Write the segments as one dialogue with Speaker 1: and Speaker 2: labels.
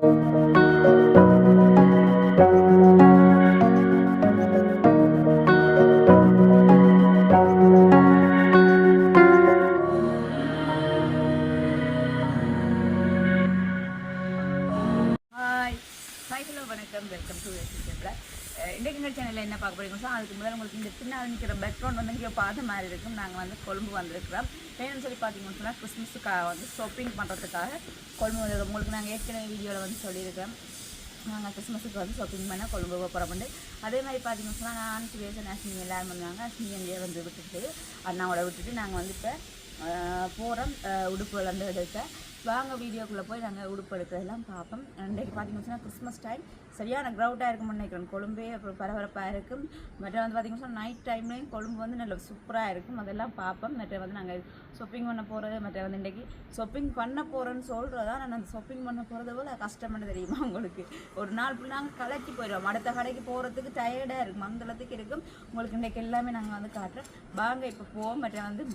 Speaker 1: Música வந்து ஷாப்பிங் பண்ணுறதுக்காக கொழும்பு வந்து உங்களுக்கு நாங்கள் ஏற்கனவே வீடியோவில் வந்து சொல்லியிருக்கேன். நாங்கள் கிறிஸ்மஸுக்கு வந்து ஷாப்பிங் பண்ண கொழும்பு போகிறப்பண்டு அதே மாதிரி பார்த்தீங்கன்னு சொன்னால் நான் சுரேஷன் அஸ்மி எல்லோரும் வந்தாங்க. அஸ்மி அங்கேயே வந்து விட்டுட்டு அண்ணாவோட விட்டுட்டு நாங்கள் வந்து இப்போ போகிறோம் உடுப்புகள் வந்து எடுக்க. வாங்க வீடியோக்குள்ளே போய் நாங்கள் உடுப்பு எடுக்கிறதெல்லாம் பார்ப்போம் இன்றைக்கு பார்த்தீங்கன்னா கிறிஸ்மஸ் டைம் சரியான க்ரௌடாக இருக்கும்னு நினைக்கிறேன் கொழும்பே அப்புறம் பரபரப்பாக இருக்கும். மற்ற வந்து பார்த்திங்கன்னா நைட் டைம்லேயும் கொழும்பு வந்து நல்ல சூப்பராக இருக்கும். அதெல்லாம் பார்ப்போம். மற்ற வந்து நாங்கள் ஷாப்பிங் பண்ண போகிறது மற்ற வந்து இன்றைக்கி ஷாப்பிங் பண்ண போகிறேன்னு சொல்கிறதா நான் அந்த ஷாப்பிங் பண்ண போகிறத போல் கஷ்டம்னு தெரியுமா உங்களுக்கு? ஒரு நாள் ஃபுல்லாக நாங்கள் கலக்கி போயிடுவோம். அடுத்த கடைக்கு போகிறதுக்கு டயர்டாக இருக்கும். மந்தளத்துக்கு இருக்கும். உங்களுக்கு இன்றைக்கு எல்லாமே நாங்கள் வந்து காட்டுறோம். வாங்க இப்போ போவோம். மற்ற வந்து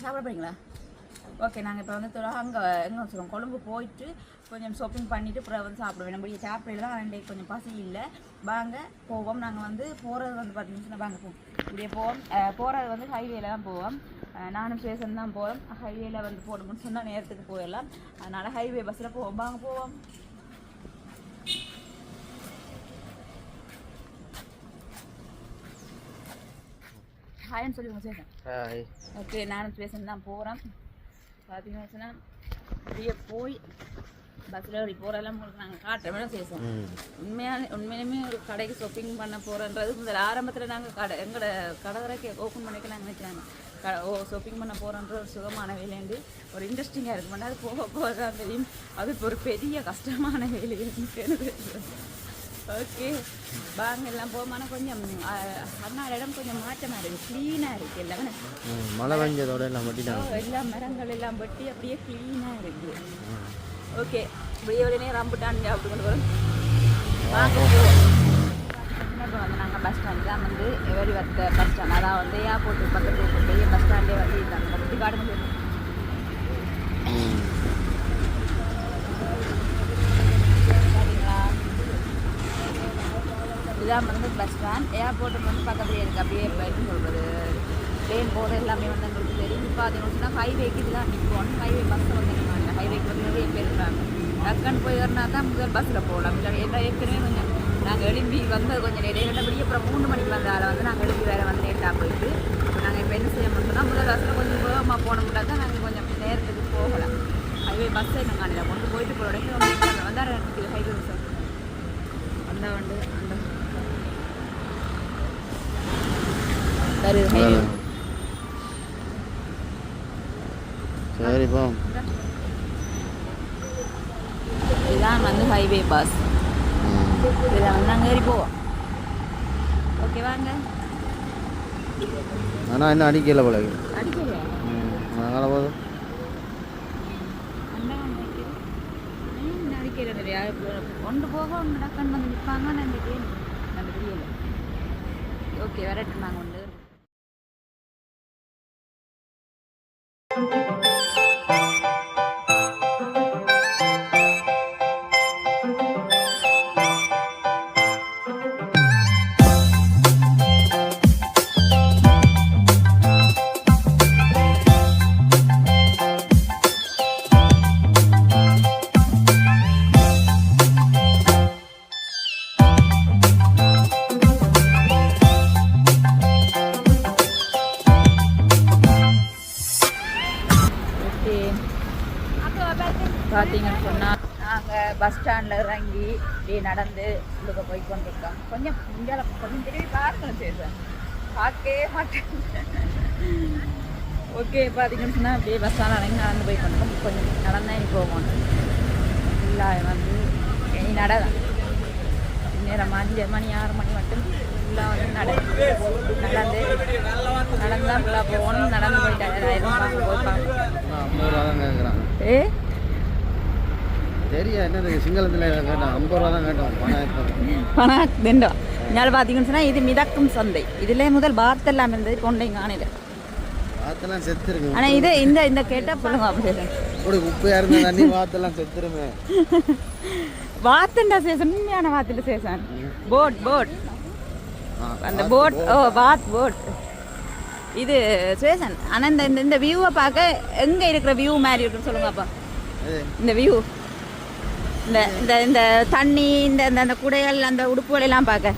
Speaker 1: சாப்பிட போறீங்களா? ஓகே நாங்கள் இப்போ வந்து துறா அங்கே எங்கே சொல்லுவோம் கொழும்பு போயிட்டு கொஞ்சம் ஷாப்பிங் பண்ணிவிட்டு அப்புறம் வந்து சாப்பிடுவோம். நம்ம சாப்பிடல தான் ரெண்டே கொஞ்சம் பசி இல்லை. வாங்க போவோம். நாங்கள் வந்து போகிறது வந்து பார்த்தீங்கன்னா வாங்க போவோம் இப்படியே போவோம். போகிறது வந்து ஹைவேல தான் போவோம். நானும் ஸ்டேஷன் தான் போவோம் ஹைவேல வந்து போடணும்னு சொன்னால் நேரத்துக்கு போயிடலாம். அதனால் ஹைவே பஸ்ஸில் போவோம். வாங்க போவோம். ஹாய்னு சொல்லுங்க ஸ்டேஷன் ஓகே நானும் ஸ்டேஷன் தான் போகிறேன் பார்த்தீங்கன்னு சொன்னால் அப்படியே போய் பஸ்ஸில் அப்படி போகிறதெல்லாம் உங்களுக்கு நாங்கள் காட்டுற மாதிரி ஸ்டேஷன்
Speaker 2: ம்.
Speaker 1: உண்மையான உண்மையிலுமே ஒரு கடைக்கு ஷாப்பிங் பண்ண போகிறன்றது முதல்ல ஆரம்பத்தில் நாங்கள் கடை எங்களோட கடற்கரைக்கு ஓப்பன் பண்ணிக்க நாங்கள் நினைச்சாங்க க ஓ ஷாப்பிங் பண்ண போகிறோன்ற ஒரு சுகமான வேலைண்டு ஒரு இன்ட்ரெஸ்டிங்காக இருக்கும் அது போக போக தான் தெரியும். அது இப்போ ஒரு பெரிய கஷ்டமான வேலை எனக்கு ஓகே வாங்க எல்லாம் போகுமான கொஞ்சம் அண்ணா இடம் கொஞ்சம் மாற்றமாக இருக்குது க்ளீனாக இருக்குது எல்லாமே.
Speaker 2: மழை பெஞ்சதோட எல்லாம்
Speaker 1: ஓ,
Speaker 2: மட்டிட்டாங்க
Speaker 1: எல்லா மரங்கள் எல்லாம் வெட்டி அப்படியே க்ளீனாக இருக்குது ஓகே இப்படியே உடனே ரம்புட்டான் அப்படி கொண்டு வரும்? வாங்க போவோம். இப்போ வந்து நாங்கள் பஸ் ஸ்டாண்ட் தான் வந்து எவரி வத்த பஸ் ஸ்டாண்ட் அதான் வந்து ஏர்போர்ட் பக்கத்து பெரிய பஸ் ஸ்டாண்டே வந்து இதுதான் பக்கத்து காடு முடியும்
Speaker 2: ம்
Speaker 1: சரிங்களா இதான் வந்து பஸ் ஸ்டாண்ட் ஏர்போர்ட் வந்து பக்கத்துலேயே இருக்குது அப்படியே இப்போ சொல்கிறது ட்ரெயின் போகிறது எல்லாமே வந்து எங்களுக்கு தெரியும். இப்போ அது சொன்னால் ஹைவேக்கு இதுதான் நிற்போம் ஹைவே பஸ்ஸில் வந்து நிற்பாங்க ஹைவேக்கு வந்து நிறைய பேர் இருக்காங்க. டக்குன்னு போய் வரனா தான் முதல் பஸ்ஸில் போகலாம். இல்லை ஏன்னா ஏற்கனவே கொஞ்சம் நாங்கள் எழும்பி வந்து கொஞ்சம் நேரம் ரெண்டபடி அப்புறம் மூணு மணிக்கு வந்தால் வந்து நாங்கள் எழும்பி வேறு வந்து லேட்டாக போயிட்டு இப்போ நாங்கள் இப்போ என்ன செய்ய முடியும்னா முதல் பஸ்ஸில் கொஞ்சம் வேகமாக போனோம்னா தான் நாங்கள் கொஞ்சம் நேரத்துக்கு போகலாம். ஹைவே பஸ்ஸை நாங்கள் காலையில் கொண்டு போயிட்டு போகிற இடத்துல வந்தால் ஹைவே பஸ் அந்த வந்து
Speaker 2: சரி போ.
Speaker 1: இதுதான் வந்து ஹைவே பஸ் இதில் வந்து நாங்கள் ஏறி போவோம் ஓகே வாங்க
Speaker 2: ஆனால் என்ன அடிக்கல போல
Speaker 1: அடிக்கலையா?
Speaker 2: ம் அதனால் போதும்
Speaker 1: கொண்டு போக ஒன்று டக்குன்னு வந்து நிற்பாங்க நான் இந்த கேம் அந்த தெரியல ஓகே வரட்டும் நாங்கள் உண்டு இப்படியே நடந்து உள்ளுக்க போய் கொண்டிருக்கோம். கொஞ்சம் இந்தியால கொஞ்சம் திரும்பி பாருங்களேன் சேசன் பார்க்கவே மாட்டேன். ஓகே பார்த்தீங்கன்னு சொன்னால் அப்படியே பஸ் ஸ்டாண்ட் இறங்கி நடந்து போய் கொண்டிருக்கோம். கொஞ்சம் நடந்தா இனி போகணும் இல்லை வந்து இனி நடதான் நேரம் அஞ்சு மணி ஆறு மணி மட்டும் ஃபுல்லாக வந்து நட நடந்து நடந்தால் ஃபுல்லாக போகணும். நடந்து போயிட்டாங்க போய் பார்க்கணும்
Speaker 2: ஐம்பது ரூபா தான் கேட்குறான்
Speaker 1: ஏ?
Speaker 2: தெரியா என்னது சிங்களத்தில் கேட்டான் ஐம்பது ரூபா தான் கேட்டோம் பணம் இப்போ
Speaker 1: பணம் திண்டம் இனால் பார்த்தீங்கன்னு சொன்னால் இது மிதக்கும் சந்தை. இதில் முதல் பாத்தெல்லாம் இருந்தது கொண்டை காணையில்.
Speaker 2: வாத்தெல்லாம் செத்துருக்கு
Speaker 1: ஆனால் இது இந்த இந்த கேட்டால் சொல்லுங்க அப்படி
Speaker 2: இப்படி உப்பையாக இருந்த தண்ணி வாத்தெல்லாம் செத்துருமே.
Speaker 1: வாத்துண்டா சேசன் உண்மையான வாத்துல சேசன். Boat boat.
Speaker 2: ஆ,
Speaker 1: அந்த போட் ஓ வாத் போட். இது சேசன். ஆனால் இந்த இந்த- வியூவை பார்க்க எங்கே இருக்கிற வியூ மாதிரி இருக்குன்னு சொல்லுங்க அப்பா. இந்த வியூ இந்த இந்த இந்த தண்ணி இந்த இந்த அந்த குடைகள் அந்த உடுப்புகள் எல்லாம் பார்க்க.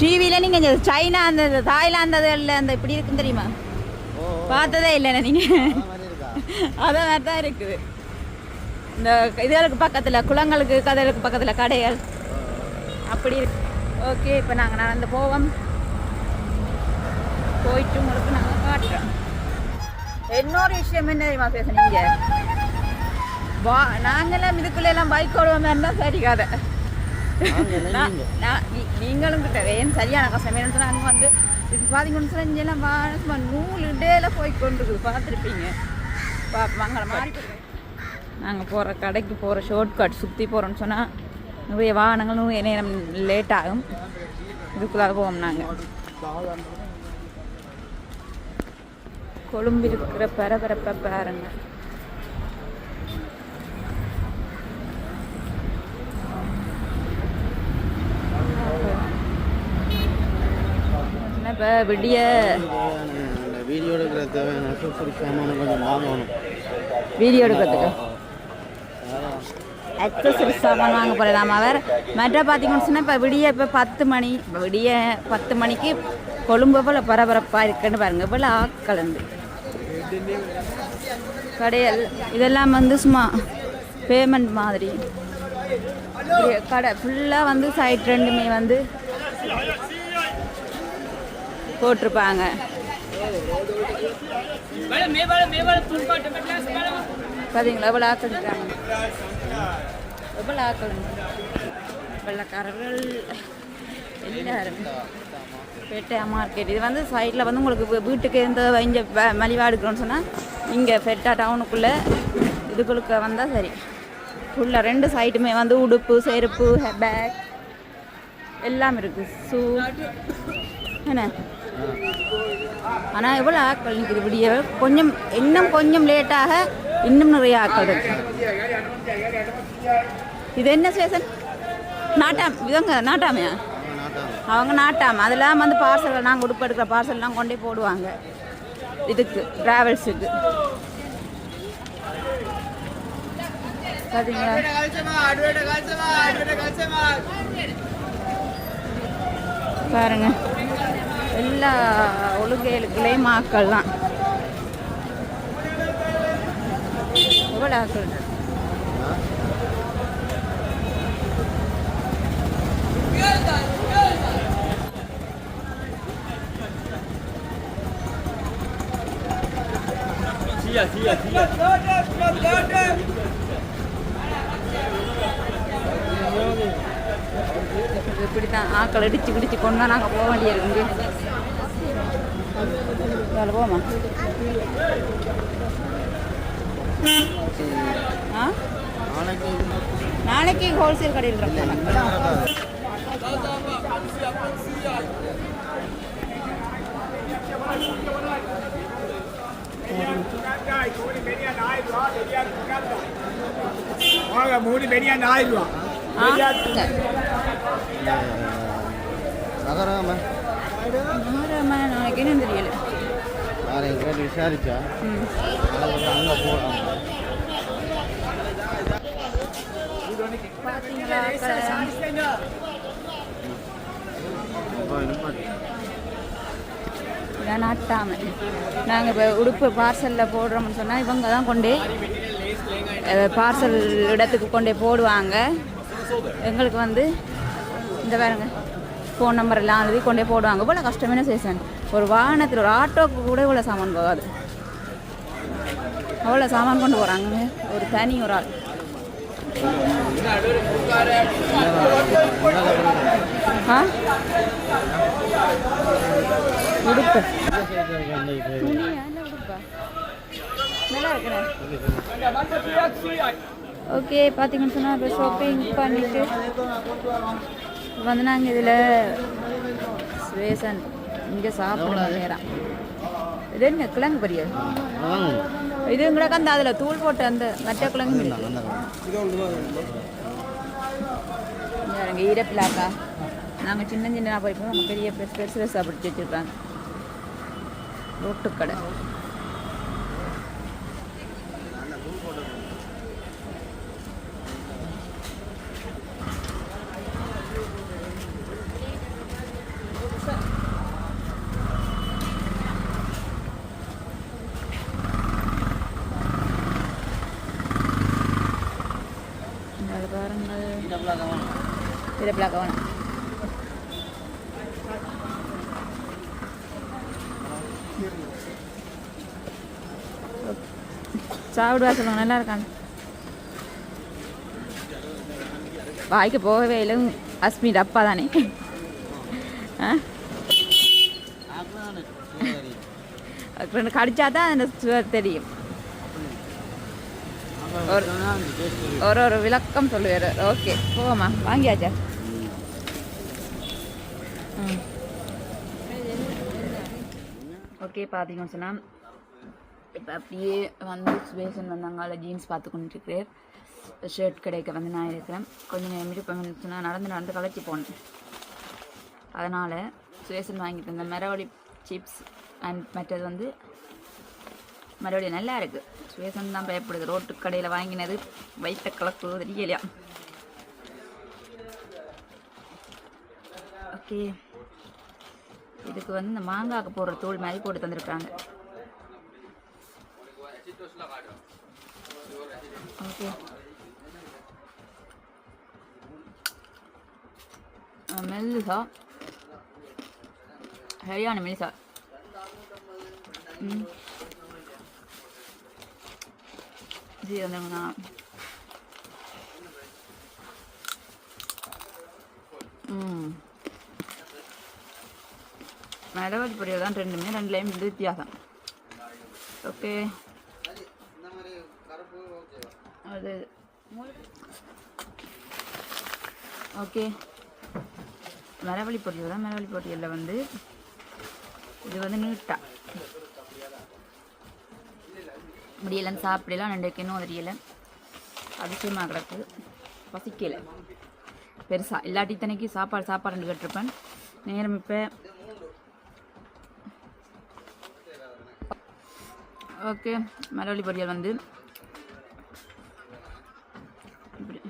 Speaker 1: டிவியில் நீங்கள் இந்த சைனா அந்த தாய்லாந்து அதில் அந்த இப்படி இருக்குன்னு தெரியுமா? பார்த்ததே இல்லைண்ணே நீங்கள் அத மாதிரி தான் இருக்குது. இந்த இதுகளுக்கு பக்கத்தில் குளங்களுக்கு கதைகளுக்கு பக்கத்தில் கடைகள். அப்படி இருக்கு. ஓகே இப்போ நாங்கள் நடந்து போவோம். போயிட்டு உங்களுக்கு நாங்கள் காட்டுறோம். இன்னொரு விஷயம் என்ன தெரியுமா பேசுனீங்க? வா நாங்கெல்லாம் இதுக்குள்ள எல்லாம் பைக் ஓடுவோம் இருந்தால் சரி கதை. நான்- நீங்களும் கிட்ட ஏன் சரியான கஷ்டம்? என்னன்னு சொன்னா அங்கே வந்து இது பார்த்தீங்கன்னு சொன்னா இங்கெல்லாம் சும்மா நூல் இடையில போய் கொண்டு இருக்குது பார்த்துருப்பீங்க. பா மாறி நாங்கள் போகிற கடைக்கு போகிற ஷார்ட் கட் சுற்றி போகிறோம்னு சொன்னால் நிறைய வாகனங்கள் நிறைய நேரம் லேட் ஆகும். இதுக்குள்ளாக போவோம் நாங்கள் கொழும்பு இருக்கிற பரபரப்பை பாருங்க. இப்போ விடிய
Speaker 2: வீடியோ எடுக்கிற தேவையான அக்சசரி சாமான் கொஞ்சம் வாங்கணும்
Speaker 1: வீடியோ எடுக்கிறதுக்கு. அக்சசரி சாமான் வாங்க போகிறேன் அவர். மற்ற பார்த்தீங்கன்னு சொன்னால் இப்போ விடிய இப்போ பத்து மணி இப்போ விடிய பத்து மணிக்கு கொழும்பு போல் பரபரப்பாக இருக்குன்னு பாருங்க. போல் ஆக்கலந்து கடையல் இதெல்லாம் வந்து சும்மா பேமெண்ட் மாதிரி. கடை ஃபுல்லாக வந்து சைட் ரெண்டுமே வந்து போட்டிருப்பாங்க. பார்த்தீங்களா எவ்வளோ ஆக்கள் இருக்காங்க? எவ்வளோ ஆக்கள் வெள்ளக்காரர்கள் எல்லாரும். பேட்டை மார்க்கெட் இது வந்து சைடில் வந்து உங்களுக்கு வீட்டுக்கு எந்த இங்கே மலிவாக எடுக்கிறோன்னு சொன்னால் இங்கே பெட்டா டவுனுக்குள்ளே இதுகளுக்கு வந்தால் சரி. ஃபுல்லாக ரெண்டு சைடுமே வந்து உடுப்பு செருப்பு பேக் எல்லாம் இருக்குது ஷூ என்ன? ஆனால் எவ்வளோ ஆக்கள் நிற்குது விடிய கொஞ்சம் இன்னும் கொஞ்சம் லேட்டாக இன்னும் நிறைய ஆட்கள் இருக்கு. இது என்ன ஸ்டேஷன் நாட்டாம் இவங்க நாட்டாமையா? அவங்க நாட்டாம். அதெல்லாம் வந்து பார்சல் நாங்கள் உடுப்பு எடுக்கிற பார்சல்லாம் கொண்டே போடுவாங்க. இதுக்கு ட்ராவல்ஸுக்கு பார்த்தீங்களா பாருங்க. எல்லா ஒழுங்கைகளுக்குள்ளேயும் ஆக்கள் தான் எவ்வளோ ஆக்கள் இப்படி தான் ஆக்கள் இடிச்சு பிடிச்சு கொண்டா நாங்கள் போக வேண்டியிருக்கு வேலை போமா ஆ?
Speaker 2: நாளைக்கு
Speaker 1: ஹோல்சேல் கடையில் இருக்கோம்
Speaker 3: மூணு பெரியாண்டு ஆயிரம் ரூபா.
Speaker 2: நகராம?
Speaker 1: ஆறாம நாளைக்கு என்ன தெரியல.
Speaker 2: யாரையும் கேட்டு விசாரிச்சா?
Speaker 1: ம்.
Speaker 2: நாளைக்கு அங்கே போகலாம்
Speaker 1: பார்த்தீங்களா கடை? இதான் நாட்டாமை. நாங்கள் இப்போ உடுப்பு பார்சலில் போடுறோம்னு சொன்னால் இவங்க தான் கொண்டே பார்சல் இடத்துக்கு கொண்டே போடுவாங்க. எங்களுக்கு வந்து இந்த பாருங்க. ஃபோன் நம்பர் எல்லாம் எழுதி கொண்டே போடுவாங்க. போல் கஷ்டமான சேஷன் ஒரு வாகனத்தில் ஒரு ஆட்டோக்கு கூட இவ்வளோ சாமான் போகாது. அவ்வளோ சாமான் கொண்டு போகிறாங்க ஒரு தனி ஒரு ஆள். ஆ? உடுப்பு. நல்லா இருக்கிறேன் ஓகே பார்த்தீங்கன்னு சொன்னால் ஷாப்பிங் பண்ணிட்டு வந்து நாங்கள் இதில் ஸ்வேசன் இங்கே சாப்பிட நேரம் இது என்ன கிழங்கு பொரியல்?
Speaker 2: வாங்க
Speaker 1: இது எங்களுக்கு அந்த அதில் தூள் போட்டு அந்த மற்ற குழம்பு இங்கே ஈரப்பிலாக்கா நாங்கள் சின்ன சின்ன நம்ம பெரிய பெருசு பெருசு பெருசாக பிடிச்சி வச்சுருக்காங்க. ரோட்டுக்கடை. இங்க பாருங்கள் ஈரப்பிலாக்கா வேணும். சாப்பிடுவா சொல்லுங்க நல்லா இருக்காங்க வாய்க்கு போகவே இல்லை. அஸ்மி டப்பா தானே. ஆ? அதுக்கு ரெண்டு கடிச்சா தான் அந்த சுவர் தெரியும். ஒரு ஒரு விளக்கம் சொல்லுவார். ஓகே போவோம்மா. வாங்கியாச்சா? ஓகே பார்த்தீங்கன்னு சொன்னால் இப்போ அப்படியே வந்து சுவேசன் வந்தாங்க அதில் ஜீன்ஸ் பார்த்து கொண்டுருக்கிறேன் ஷர்ட் கடைக்கு வந்து நான் இருக்கிறேன். கொஞ்சம் நேரம் இப்போ சொன்னால் நடந்து நடந்து கலைச்சி போனேன். அதனால் சுவேசன் வாங்கிட்டு இருந்தேன் மரவழி சிப்ஸ் அண்ட் மற்றது வந்து மறுபடியும் நல்லா இருக்குது சுவேசன் தான் பயப்படுது. ரோட்டு கடையில் வாங்கினது வயிற்ற கலக்குவது தெரியலையா? ஓகே இதுக்கு வந்து இந்த மாங்காய்க்கு போடுற தூள் மாதிரி போட்டு தந்திருக்காங்க. ஓகே. மெல்லுசா. சரியான மெல்லுசா. ம். இது வந்துங்கண்ணா ம். மிளகாய் பொரியல் தான் ரெண்டுமே ரெண்டு வந்து வித்தியாசம். ஓகே அது ஓகே மரவழி பொரியல் தான் மரவழி பொரியலில் வந்து இது வந்து நீட்டா முடியலன்னு சாப்பிடலாம் ரெண்டு இன்னும் தெரியல. அதிசயமாக கிடக்கு. பசிக்கலை. பெருசாக இல்லாட்டி தனிக்கு சாப்பாடு சாப்பாடு கேட்டிருப்பேன். நேரம் இப்போ ஓகே மரவள்ளி பொரியல் வந்து. இப்படி.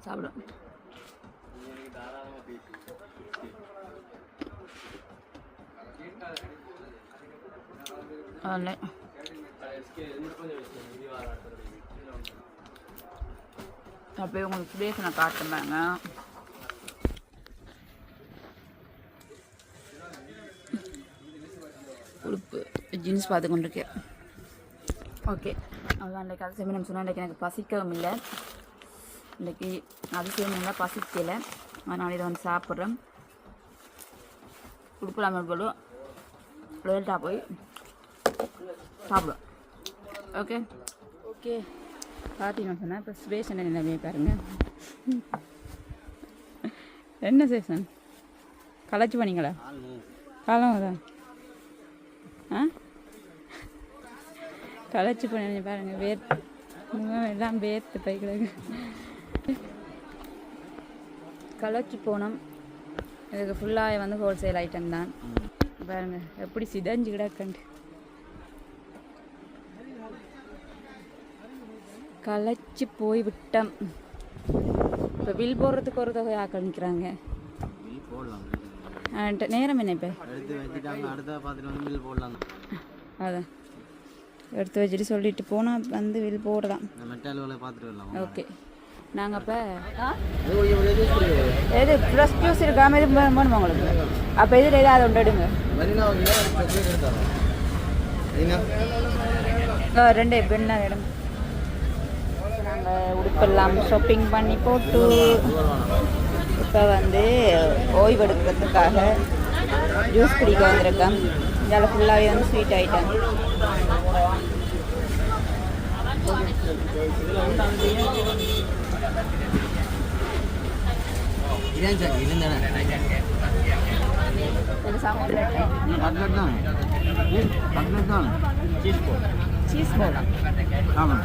Speaker 1: சாப்பிடும் அதில் அப்படியே உங்களுக்கு பேச நான் காட்டுறேன் உடுப்பு ஜீன்ஸ் பார்த்து கொண்டிருக்கேன் ஓகே அதான் இன்றைக்கு அதிசயம் நம்ம சொன்னால் இன்றைக்கி எனக்கு பசிக்கவும் இல்லை. இன்றைக்கி அதிசயம் இல்லை பசிக்கலை. அதனால் இதை வந்து சாப்பிட்றேன் உடுப்பலாமல் இருக்கணும் லேட்டாக போய் சாப்பிடுவோம். ஓகே ஓகே பார்த்தீங்கன்னு சொன்னால் இப்போ சுரேஷன் நிலைமையை பாருங்க. என்ன சேஷன் களைச்சி பண்ணீங்களா காலம் தான் ஆ? களைச்சி பண்ணி பாருங்க வேர் எல்லாம் வேர்த்து பைக்கிறது களைச்சி போனோம். இதுக்கு ஃபுல்லாக வந்து ஹோல்சேல் ஐட்டம் தான். பாருங்க எப்படி சிதஞ்சு கிடக்கண்டு களைச்சி போய் விட்டோம். இப்போ வில் போடுறதுக்கு ஒரு தொகை
Speaker 2: ஆக்கிரமிக்கிறாங்க. போடலாம்
Speaker 1: நேரம் என்ன இப்போ? அதான். எடுத்து வச்சுட்டு சொல்லிட்டு போனால் வந்து வில் போடலாம். ஓகே. நாங்கள்
Speaker 2: புரியுது.
Speaker 1: எது? ஃப்ரெஷ் ஜூஸ் இருக்காமல் இது வேணுமா உங்களுக்கு? அப்போ இதில் ஏதாவது ஒன்று எடுங்க. ரெண்டு பெண்ணா இடம் நாங்கள் உடுப்பெல்லாம் ஷாப்பிங் பண்ணி போட்டு. இப்போ வந்து ஓய்வெடுக்கிறதுக்காக ஜூஸ் குடிக்க வந்திருக்கேன். இதில் ஃபுல்லாகவே வந்து ஸ்வீட் ஐட்டம் சீஸ் போல்
Speaker 2: ஆமாம்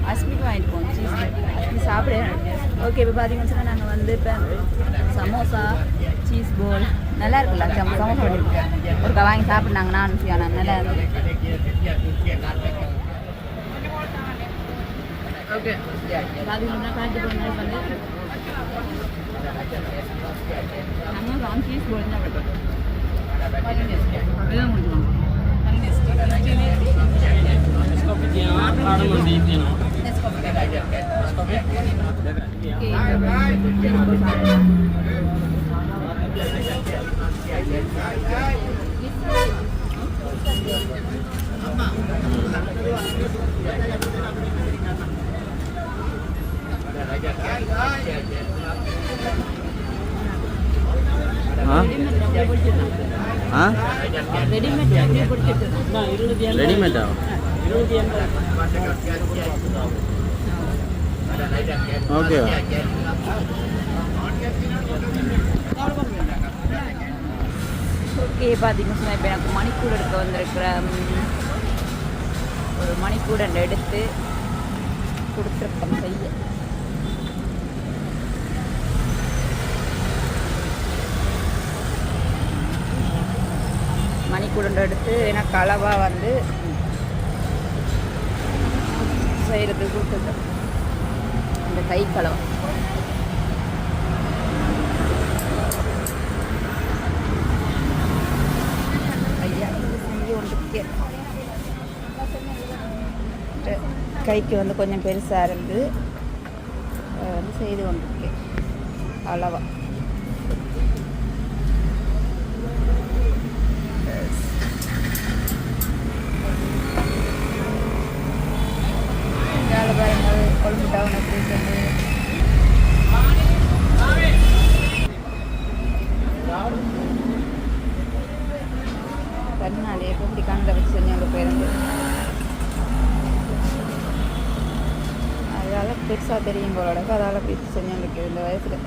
Speaker 1: வேணாம் அஸ்மிக்கு வாங்கிட்டு போவோம் சீஸ் அஸ்மி சாப்பிட ஓகே இப்போ பார்த்தீங்கன்னு சொன்னால் நாங்கள் வந்து இப்போ சமோசா சீஸ் போல் நல்லா இருக்குல்ல சம சமோசா பண்ணிருக்கோம் ஒருக்கா வாங்கி சாப்பிட்னாங்க நான் ஃபியானா நல்லா இருக்கு ஓகே பார்த்தீங்கன்னா காய்ச்சி போன வந்து சமோசா சீஸ் போல் தான் இதுதான் முடிச்சுக்கோங்க
Speaker 2: ஆ ஆ
Speaker 1: ரெடிமேட் அப்படியே பிடிச்சிட்டு
Speaker 2: ரெடிமேடா ஓகே
Speaker 1: ஓகே பார்த்தீங்கன்னா இப்போ எனக்கு மணிக்கூட எடுக்க வந்திருக்கிற ஒரு மணிக்கூடன் எடுத்து கொடுத்துருக்கேன் செய்ய. மணிக்கூடன் எடுத்து எனக்கு அளவாக வந்து செய்கிறதுக்கு கொடுத்துருக்கேன் இந்த கை கலவை கைக்கு வந்து கொஞ்சம் பெருசாக இருந்து வந்து செய்து கொண்டிருக்கேன். அளவாக போலടക്ക அதால் பிச்சு செஞ்சு எனக்கு இந்த வயசில்.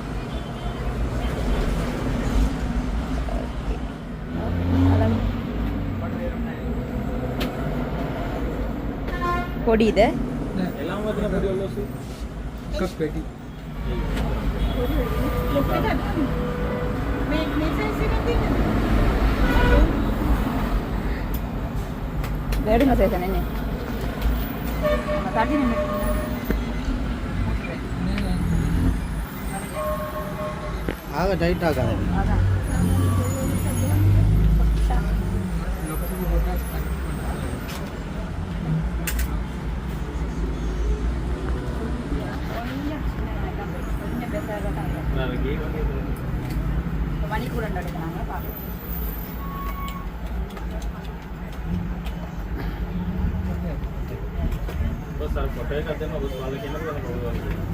Speaker 1: பொடி இது? எடுங்க சேசன் என்ன? தட்டி நின்று
Speaker 2: ஆக டைட் ஆகாது.
Speaker 1: மணிக்கூட எடுக்கிறாங்க பார்க்கலாம் சார் கொட்டையை
Speaker 3: கட்டணும் அது
Speaker 1: நாளைக்கு என்ன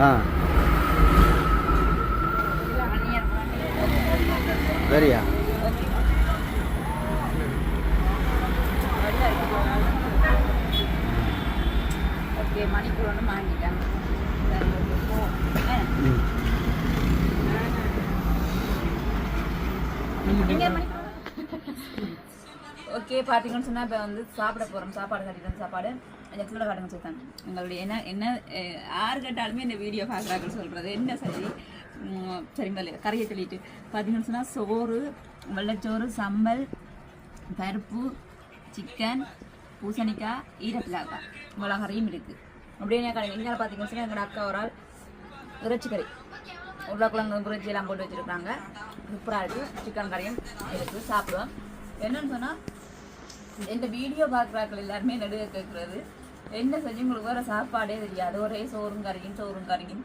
Speaker 2: ஆ.
Speaker 1: இயர்
Speaker 2: சரியா?
Speaker 1: ஓகே வாங்கிட்டாங்க ஓகே பார்த்தீங்கன்னு சொன்னால் இப்போ வந்து சாப்பிட போகிறோம் சாப்பாடு கட்டிட்டு சாப்பாடு. அந்த கூட காட்டுங்க சேர்த்தான் எங்களுடைய என்ன என்ன யார் கேட்டாலுமே இந்த வீடியோ பார்க்குறாங்கன்னு சொல்கிறது என்ன சரி? உம், சரிங்களா கரையை சொல்லிட்டு பார்த்தீங்கன்னு சொன்னால் சோறு வெள்ளைச்சோறு சம்பல் பருப்பு சிக்கன் பூசணிக்காய் ஈரப்பிளாக்காய் மிளகரையும் இருக்குது அப்படியே கடை எங்கேயால் பார்த்தீங்கன்னு சொன்னால் எங்களோட அக்கா ஒரு ஆள் இறைச்சிக்கறி உருளைக்கிழங்கு புரிச்சி எல்லாம் போட்டு வச்சுருக்காங்க சூப்பராக இருக்குது சிக்கன் கறியும் இருக்குது சாப்பிடுவோம். என்னன்னு சொன்னால் இந்த வீடியோ பார்க்குறாக்கள் எல்லாருமே நடுவே கேட்குறது என்ன செஞ்சு உங்களுக்கு வேறு சாப்பாடே தெரியாது. ஒரே சோறும் கறியும் சோறும் கறியும்.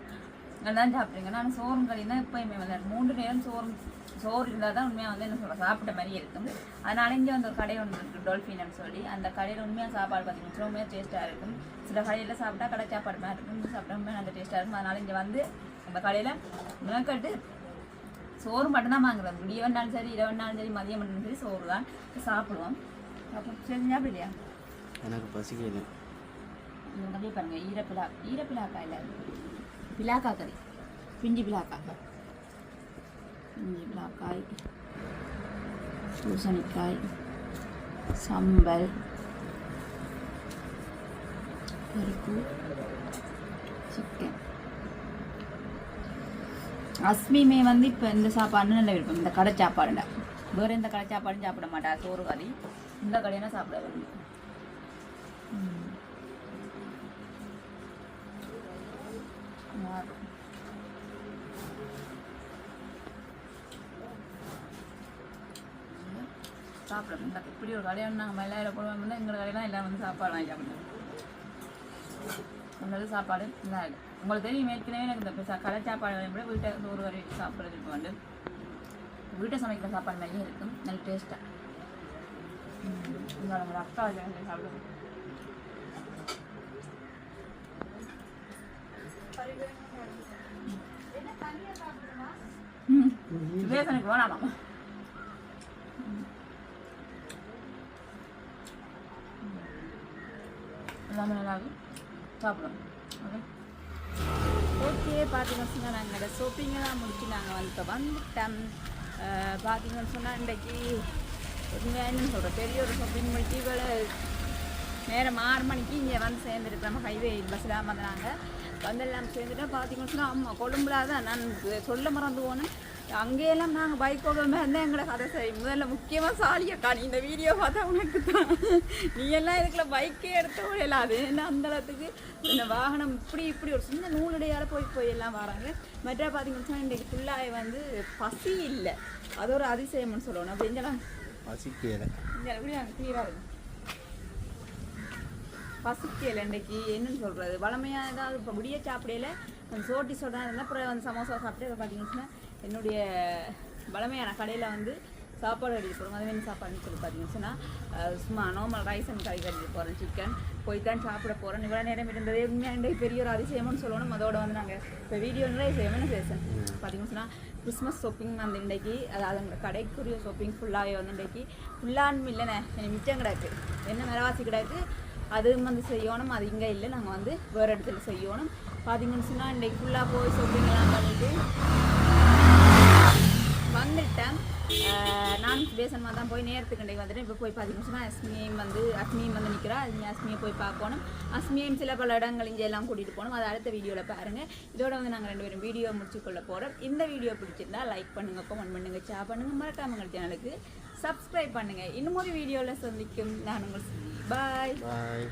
Speaker 1: நல்லா தான் சாப்பிட்றீங்க நான் சோறும் களி தான் எப்போயுமே வந்து மூன்று நேரம் சோறும் சோறு இருந்தால் தான் உண்மையாக வந்து என்ன சொல்கிறேன் சாப்பிட்ட மாதிரி இருக்கும். அதனால இங்கே வந்து ஒரு கடை ஒன்று இருக்குது டொல்ஃபின்னு சொல்லி. அந்த கடையில் உண்மையாக சாப்பாடு பார்த்தீங்கன்னா உண்மையாக டேஸ்ட்டாக இருக்கும். சில கடையில் சாப்பிட்டா கடை சாப்பாடு மாதிரி இருக்கும். சாப்பிட்டா உண்மையாக நல்ல டேஸ்ட்டாக இருக்கும். அதனால இங்கே வந்து அந்த கடையில் முனக்கட்டு சோறு மட்டும்தான் வாங்குறது. விடிய சரி இரவு சரி மதியம் மட்டும் சரி சோறு தான் சாப்பிடுவோம். அப்போ சரி இல்லையா
Speaker 2: எனக்கு பசிக்கல
Speaker 1: இந்த கதையை பாருங்க ஈரப்பிலா ஈரப்பிலாக்கா இல்லை பிலாக்கா கறி பிஞ்சி பிலாக்கா பிஞ்சி பிலாக்காய் பூசணிக்காய் சம்பல் பருப்பு சிக்கன். அஸ்மிமே வந்து இப்போ இந்த சாப்பாடுன்னு நல்ல விருப்பம். இந்த கடை சாப்பாடுண்டா வேறு எந்த கடை சாப்பாடும் சாப்பிட மாட்டா. சோறு கறி இந்த கடையினா சாப்பிட விரும்பும் மாறும். சாப்பிடணும் இந்த இப்படி ஒரு கல்யாணம் நாங்கள் மயிலாயிரம் போடுவோம் வந்து எங்கள் கடையெல்லாம் எல்லாம் வந்து சாப்பாடு வாங்கி சாப்பிடுவோம் உங்களுக்கு சாப்பாடு நல்லா இல்லை உங்களுக்கு தெரியும் ஏற்கனவே எனக்கு இந்த கடை சாப்பாடு விட வீட்டை ஒரு வரை சாப்பிட்றதுக்கு வந்து. வீட்டை சமைக்கிற சாப்பாடு மாதிரியே இருக்கும். நல்ல டேஸ்ட்டாக உங்களோட அக்கா சாப்பிடுவோம் சுதேசனுக்கு வேணாமா எல்லாமே நல்லா இருக்கும் சாப்பிடும் ஓகே ஓகே பார்த்தீங்கன்னு சொன்னால் நாங்கள் ஷாப்பிங்கெல்லாம் முடிச்சு நாங்கள் வந்து இப்போ வந்துட்டோம் பார்த்தீங்கன்னு சொன்னால் இன்றைக்கு உண்மையாக என்ன சொல்கிறேன் பெரிய ஒரு ஷாப்பிங் முடிச்சு இவ்வளோ நேரம் ஆறு மணிக்கு இங்கே வந்து சேர்ந்துருக்கிறோம் ஹைவே பஸ்ஸில் வந்தாங்க வந்தெல்லாம் சேர்ந்துட்டு பார்த்தீங்கன்னு சொன்னால் அம்மா கொழும்புல தான் நான் சொல்ல மறந்து போனேன் அங்கேயெல்லாம் நாங்கள் பைக் போகாமல் இருந்தால் எங்களை கதை சரி முதல்ல முக்கியமாக சாலியக்கா நீ இந்த வீடியோ பார்த்தா உனக்கு தான். நீ எல்லாம் இதுக்குள்ள பைக்கே எடுத்த முடியல அது என்ன அந்த அளவுக்கு? இந்த வாகனம் இப்படி இப்படி ஒரு சின்ன நூலடையால் போய் போய் எல்லாம் வராங்க. மற்ற பார்த்தீங்கன்னு இன்றைக்கு ஃபுல்லாக வந்து பசி இல்லை. அது ஒரு அதிசயம்னு சொல்லணும். அப்படி இங்கெல்லாம்
Speaker 2: பசிக்கல.
Speaker 1: இங்கே எப்படி கிளியராக இருக்கும்? பசிக்கல இன்றைக்கு என்னன்னு சொல்கிறது வளமையாக ஏதாவது இப்போ முடிய சாப்பிடையில அந்த சோட்டி சோடா இருந்தால் அப்புறம் வந்து சமோசா சாப்பிட்டு பார்த்தீங்கன்னா என்னுடைய வளமையான கடையில் வந்து சாப்பாடு அடிக்க போகிறோம் அதே மாதிரி சாப்பாடு சொல்லி பார்த்தீங்கன்னு சொன்னால் சும்மா நார்மல் ரைஸ் அண்ட் கறி கறிக்க போகிறோம் சிக்கன் போய் தான் சாப்பிட போகிறோம் இவ்வளோ நேரம் இருந்ததே இன்றைக்கு பெரிய ஒரு அதிசயம்னு சொல்லணும். அதோட வந்து நாங்கள் இப்போ வீடியோ நிறைய செய்யணும்னு பேசுகிறேன் பார்த்தீங்கன்னு சொன்னால் கிறிஸ்மஸ் ஷாப்பிங் வந்து இன்றைக்கி அதாவது அந்த கடைக்குரிய ஷாப்பிங் ஃபுல்லாகவே வந்து இன்றைக்கி ஃபுல்லான்னு இல்லைண்ணே. எனக்கு மிச்சம் கிடக்கு. என்ன விலைவாசி கிடக்கு? அது வந்து செய்யணும். அது இங்கே இல்லை. நாங்கள் வந்து வேறு இடத்துல செய்யணும். பார்த்தீங்கன்னு சொன்னால் இன்றைக்கு ஃபுல்லாக போய் ஷாப்பிங்லாம் பண்ணிட்டு வந்துட்டேன். நான் பேசணுமா தான் போய் நேரத்துக்கு இன்றைக்கு வந்துட்டு இப்போ போய் பார்த்தீங்கன்னு சொன்னால் அஸ்மியும் வந்து அஸ்மியும் வந்து நிற்கிறா அது அஸ்மியை போய் பார்க்கணும். அஸ்மியும் சில பல இடங்கள் இங்கே எல்லாம் கூட்டிகிட்டு போகணும். அதை அடுத்த வீடியோவில் பாருங்கள் இதோட வந்து நாங்கள் ரெண்டு பேரும் வீடியோ முடிச்சுக்கொள்ள போகிறோம் இந்த வீடியோ பிடிச்சிருந்தா லைக் பண்ணுங்கள் கமெண்ட் பண்ணுங்கள் ஷேர் பண்ணுங்கள் மறக்காம எங்கள் சேனலுக்கு சப்ஸ்கிரைப் பண்ணுங்கள் இன்னும் ஒரு வீடியோவில் சந்திக்கும். நான் உங்கள் பாய்
Speaker 2: பாய்